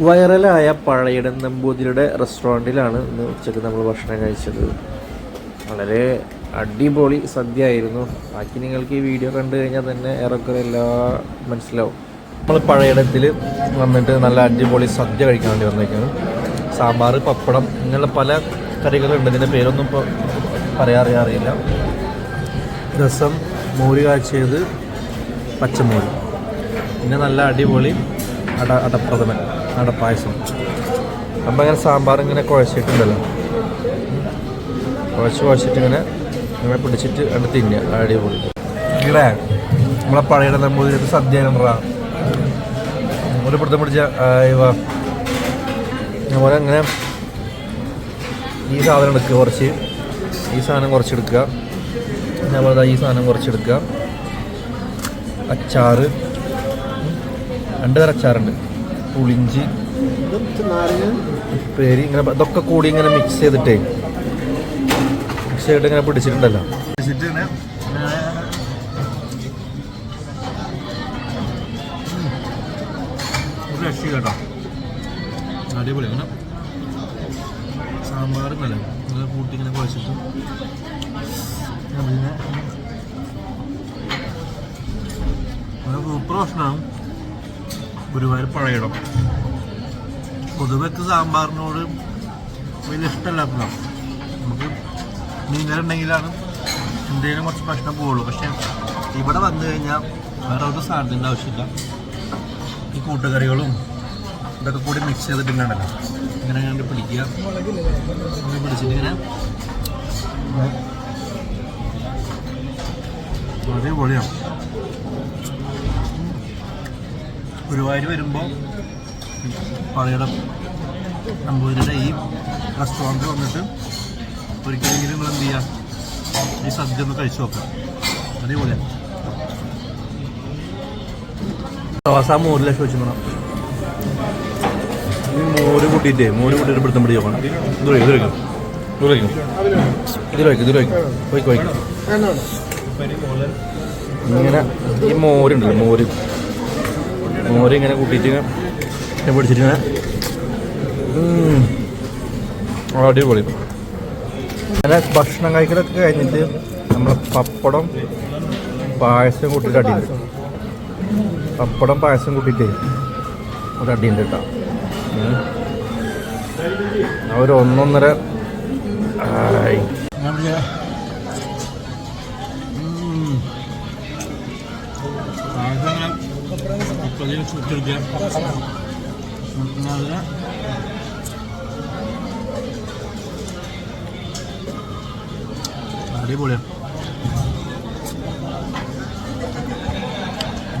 വൈറലായ പഴയിടം നമ്പൂതിരിയുടെ റെസ്റ്റോറന്റിലാണ് ഇന്ന് ഉച്ചയ്ക്ക് നമ്മൾ ഭക്ഷണം കഴിച്ചത്. വളരെ അടിപൊളി സദ്യ ആയിരുന്നു ബാക്കി നിങ്ങൾക്ക് ഈ വീഡിയോ കണ്ടു കഴിഞ്ഞാൽ തന്നെ ഏറെക്കുറെ എല്ലാ മനസ്സിലാവും. നമ്മൾ പഴയിടത്തിൽ വന്നിട്ട് നല്ല അടിപൊളി സദ്യ കഴിക്കാൻ വേണ്ടി വന്നേക്കാണ് സാമ്പാർ പപ്പടം ഇങ്ങനെയുള്ള പല കറികളുണ്ട്. ഇതിന്റെ പേരൊന്നും ഇപ്പോൾ പറയാറിയാറിയില്ല രസം മോര് കാച്ചിയത് പച്ചമോര്. പിന്നെ നല്ല അടിപൊളി അട അടപ്രഥമൻ. അടപ്പായസം അപ്പം അങ്ങനെ സാമ്പാർ ഇങ്ങനെ കുഴച്ചിട്ടുണ്ടല്ലോ. കുഴച്ച് കുഴച്ചിട്ട് ഇങ്ങനെ ഇങ്ങനെ പിടിച്ചിട്ട് അവിടെ തിന്നുക അടിപൊളി. ഇവിടെ നമ്മളെ പഴയുടെ നമ്പൂതിരി സദ്യ നമ്പറ ഒരു പിടുത്തം പിടിച്ച ഇവ. അതുപോലെ അങ്ങനെ ഈ സാധനം എടുക്കുക കുറച്ച്. ഈ സാധനം കുറച്ചെടുക്കുക അതുപോലെ ഈ സാധനം കുറച്ചെടുക്കുക അച്ചാറ്. രണ്ട് തരം അച്ചാറുണ്ട്. പുളിഞ്ചി പേര് ഇങ്ങനെ ഇതൊക്കെ കൂടി ഇങ്ങനെ മിക്സ് ചെയ്തിട്ടേ മിക്സ് ചെയ്തിട്ട് ഇങ്ങനെ പിടിച്ചിട്ടുണ്ടല്ലോ. പിടിച്ചിട്ട് ഇങ്ങനെ രക്ഷ സാമ്പാർ നല്ല. ഇങ്ങനെ കൂട്ടി ഇങ്ങനെ കുഴച്ചിട്ട്. പിന്നെ സൂപ്പർ ഭക്ഷണമാണ് ഗുരുവായൂർ പഴയിടം പൊതുവെക്ക് സാമ്പാറിനോട് വലിയ ഇഷ്ടമല്ലാത്തതാണ് നമുക്ക് നീന്തലുണ്ടെങ്കിലാണ് എന്തെങ്കിലും കുറച്ച് ഭക്ഷണം പോവുള്ളൂ. പക്ഷെ ഇവിടെ വന്നു കഴിഞ്ഞാൽ വേറെ ഒരു സാധനത്തിന്റെ ആവശ്യമില്ല. ഈ കൂട്ടുകറികളും ഇതൊക്കെ കൂടി മിക്സ് ചെയ്ത് പിന്നാണല്ലോ ഇങ്ങനെ കണ്ട് പിടിക്കുക. അങ്ങനെ പിടിച്ചിട്ട് ഇങ്ങനെ അടിപൊളിയാണ്. ഗുരുവായൂർ വരുമ്പോൾ പഴയുടെ നമ്പൂരിയുടെ ഈ റെസ്റ്റോറന്റിൽ വന്നിട്ട് ഒരിക്കലെങ്കിലും നിങ്ങൾ എന്ത് ചെയ്യുക ഈ സദ്യ ഒന്ന് കഴിച്ചു നോക്കാം. അതേപോലെ ദോശ മോര് കൂട്ടിയിട്ട് മോര് കൂട്ടിയിട്ട് പിടുത്തം പിടി നോക്കണം ഇത് വയ്ക്കും ഇത് വയ്ക്കും ഇത് വയ്ക്കും ഇതിൽ വയ്ക്കും ഇതിൽ വയ്ക്കും വയ്ക്കും വയ്ക്കും ഇങ്ങനെ ഈ മോരുണ്ടല്ലോ മോര്. മോര് ഇങ്ങനെ കൂട്ടിയിട്ട് പിടിച്ചിട്ട്. അടിപൊളി. അങ്ങനെ ഭക്ഷണം കഴിക്കലൊക്കെ കഴിഞ്ഞിട്ട് നമ്മൾ പപ്പടം പായസം കൂട്ടിയിട്ട് അടിയുണ്ട് പപ്പടം പായസം കൂട്ടിയിട്ട് ഒരു അടിയുണ്ട് കേട്ടോ ഒരു ഒന്നൊന്നര മുപ്പതിന് ചുറ്റെടുക്കുക അതിന് അടിപൊളിയാണ്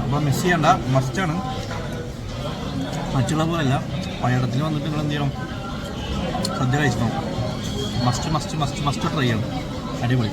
അപ്പോൾ മിസ് ചെയ്യണ്ട മസ്റ്റാണ് മറ്റുള്ള പോലെയല്ല. പലയിടത്തിൽ വന്നിട്ട് നിങ്ങൾ എന്ത് ചെയ്യണം? സദ്യ കഴിക്കണം must must must must try ചെയ്യണം. അടിപൊളി.